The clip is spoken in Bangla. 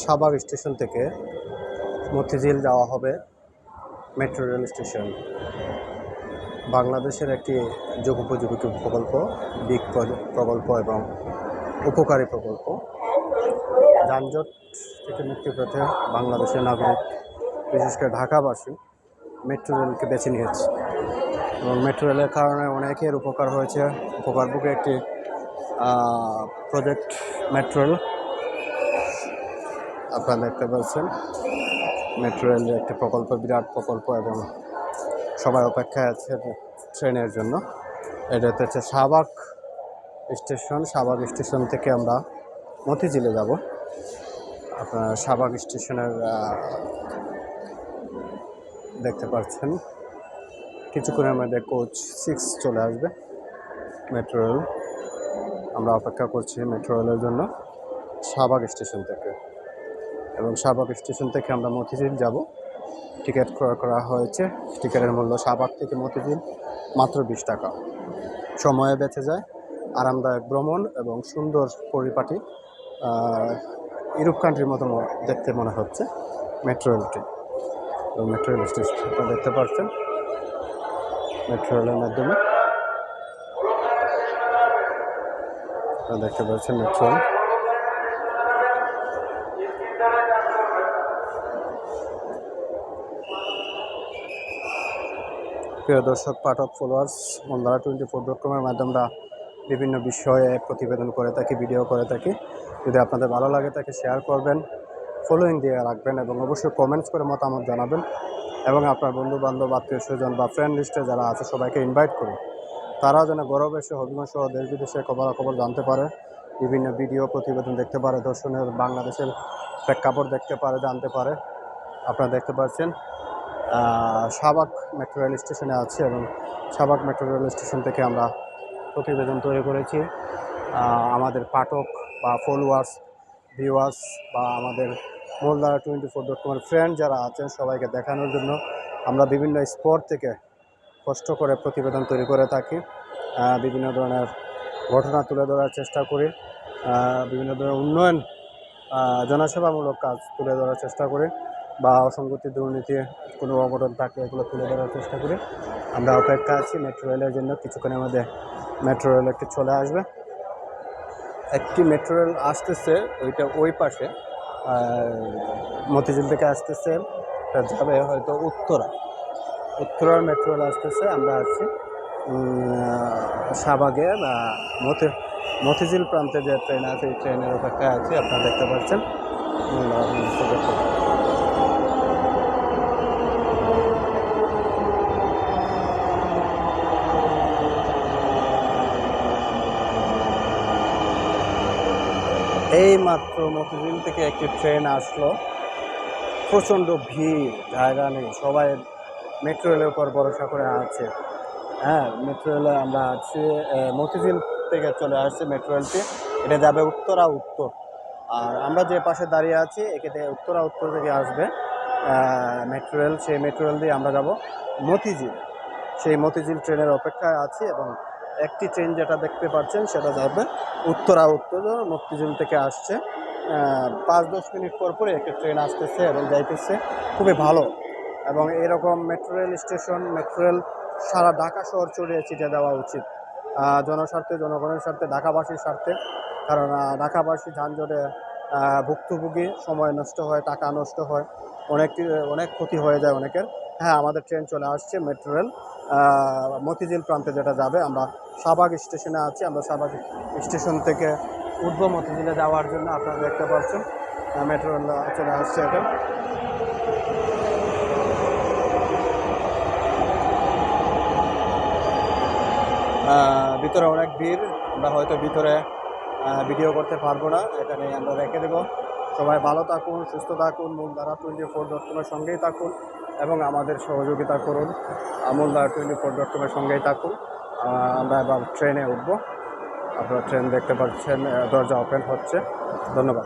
শাহবাগ স্টেশন থেকে মতিঝিল যাওয়া হবে মেট্রো রেল স্টেশন। বাংলাদেশের একটি যুগোপযোগী প্রকল্প, বিগ প্রকল্প এবং উপকারী প্রকল্প। যানজট থেকে মুক্তি পেতে বাংলাদেশের নাগরিক, বিশেষ করে ঢাকাবাসী, মেট্রো রেলকে বেছে নিয়েছে। এবং মেট্রো রেলের কারণে অনেকের উপকার হয়েছে। উপকারভোগী একটি প্রজেক্ট মেট্রো রেল। আপনারা দেখতে পাচ্ছেন। মেট্রো রেলের একটি প্রকল্প, বিরাট প্রকল্প এবং সবাই অপেক্ষায় আছে ট্রেনের জন্য। এটা হচ্ছে শাহবাগ স্টেশন। শাহবাগ স্টেশন থেকে আমরা মতিঝিলে যাব। আপনার শাহবাগ স্টেশনের দেখতে পাচ্ছেন। কিছুক্ষণের মধ্যে কোচ সিক্স চলে আসবে মেট্রো রেল। আমরা অপেক্ষা করছি মেট্রো রেলের জন্য শাহবাগ স্টেশন থেকে। এবং শাহবাগ স্টেশন থেকে আমরা মতিঝিল যাব। টিকিট ক্রয় করা হয়েছে। টিকিটের মূল্য শাহবাগ থেকে মতিঝিল মাত্র বিশ টাকা। সময়ে বেঁচে যায়। আরামদায়ক ভ্রমণ এবং সুন্দর পরিপাটি ইউরোপ কান্ট্রির মতো দেখতে মনে হচ্ছে। মেট্রো রেলটি এবং মেট্রো রেল স্টেশন দেখতে পাচ্ছেন মেট্রো রেলের মাধ্যমে। দেখতে পাচ্ছেন মেট্রো রেল। প্রিয় দর্শক পাঠক ফলোয়ার্স মন্দারা টোয়েন্টি ফোর ডট কমের মাধ্যমে আমরা বিভিন্ন বিষয়ে প্রতিবেদন করে থাকি ভিডিও করে থাকি। যদি আপনাদের ভালো লাগে তাকে শেয়ার করবেন ফলোয়িং দিয়ে রাখবেন এবং অবশ্যই কমেন্টস করে মতামত জানাবেন এবং আপনার বন্ধু বান্ধব আত্মীয় স্বজন বা ফ্রেন্ড লিস্টে যারা আছে, সবাইকে ইনভাইট করুন। তারা যেন গৌরব এসে হবিগঞ্জ সহ দেশ বিদেশে খবরাখবর জানতে পারে, বিভিন্ন ভিডিও প্রতিবেদন দেখতে পারে দর্শনের বাংলাদেশের প্রেক্ষাপট দেখতে পারে, জানতে পারে। আপনারা দেখতে পাচ্ছেন শাহবাগ মেট্রো রেল স্টেশনে আছি এবং শাহবাগ মেট্রো রেল স্টেশন থেকে আমরা প্রতিবেদন তৈরি করেছি। আমাদের পাঠক বা ফলোয়ার্স ভিউয়ার্স বা আমাদের মোলদারা টোয়েন্টি ফোর ডট কমের ফ্রেন্ড যারা আছেন, সবাইকে দেখানোর জন্য আমরা বিভিন্ন স্পট থেকে কষ্ট করে প্রতিবেদন তৈরি করে থাকি। বিভিন্ন ধরনের ঘটনা তুলে ধরার চেষ্টা করি। বিভিন্ন ধরনের উন্নয়ন জনসেবামূলক কাজ তুলে ধরার চেষ্টা করি। বা অসঙ্গতি দুর্নীতি কোনো অঘটন থাকলে এগুলো তুলে ধরার চেষ্টা করি। আমরা অপেক্ষা আছি মেট্রো রেলের জন্য। কিছুক্ষণের মধ্যে মেট্রো রেল একটি চলে আসবে। একটি মেট্রো রেল আসতেছে ওইটা ওই পাশে মতিঝিল থেকে আসতেছে যাবে হয়তো উত্তরা। উত্তরার মেট্রো রেল আসতেছে, আমরা আছি শাহবাগে বা মতি, মতিঝিল প্রান্তে যে ট্রেন আছে, এই ট্রেনের অপেক্ষায় আছি, আপনারা দেখতে পাচ্ছেন। এই মাত্র মতিঝিল থেকে একটি ট্রেন আসলো। প্রচণ্ড ভিড়, জায়গা নেই, সবাই মেট্রো রেলের উপর ভরসা করে আছে। হ্যাঁ মেট্রো রেলে আমরা আছি। মতিঝিল থেকে চলে আসছে মেট্রো রেলটি এটা যাবে উত্তরা উত্তর। আর আমরা যে পাশে দাঁড়িয়ে আছি থেকে উত্তরা উত্তর থেকে আসবে। মেট্রো রেল সেই মেট্রো রেল দিয়ে আমরা যাব মতিঝিল। সেই মতিঝিল ট্রেনের অপেক্ষায় আছি এবং একটি ট্রেন যেটা দেখতে পাচ্ছেন সেটা যাবে উত্তরা, উত্তর মতিঝিল থেকে আসছে। পাঁচ দশ মিনিট পর পরে একটি ট্রেন আসতেছে এবং যাইতেছে। খুবই ভালো। এবং এরকম metro rail station metro rail সারা ঢাকা শহর ছড়িয়ে ছিটে দেওয়া উচিত। জনস্বার্থে, জনগণের স্বার্থে, ঢাকাবাসীর স্বার্থে। কারণ ঢাকাবাসী যানজটে ভুক্তভোগী, সময় নষ্ট হয়, টাকা নষ্ট হয়, অনেক অনেক ক্ষতি হয়ে যায় অনেকের। হ্যাঁ আমাদের ট্রেন চলে আসছে মেট্রো রেল মতিঝিল প্রান্তে যেটা যাবে, আমরা শাহবাগ স্টেশনে আছি। আমরা শাহবাগ স্টেশন থেকে উঠবো মতিঝিলে যাওয়ার জন্য, আপনারা দেখতে পাচ্ছেন। মেট্রো রেল চলে আসছে এটা ভিতরে অনেক ভিড়। আমরা হয়তো ভিতরে ভিডিও করতে পারব না। এখানে আমরা রেখে দেবো। সবাই ভালো থাকুন, সুস্থ থাকুন। মূলধারা টোয়েন্টি ফোর ডট কমের সঙ্গেই থাকুন। এবং আমাদের সহযোগিতা করুন। আমুলধারা টোয়েন্টি ফোর ডট কমের সঙ্গেই থাকুন। আমরা এবার ট্রেনে উঠবো। আপনারা ট্রেন দেখতে পাচ্ছেন দরজা ওপেন হচ্ছে। ধন্যবাদ।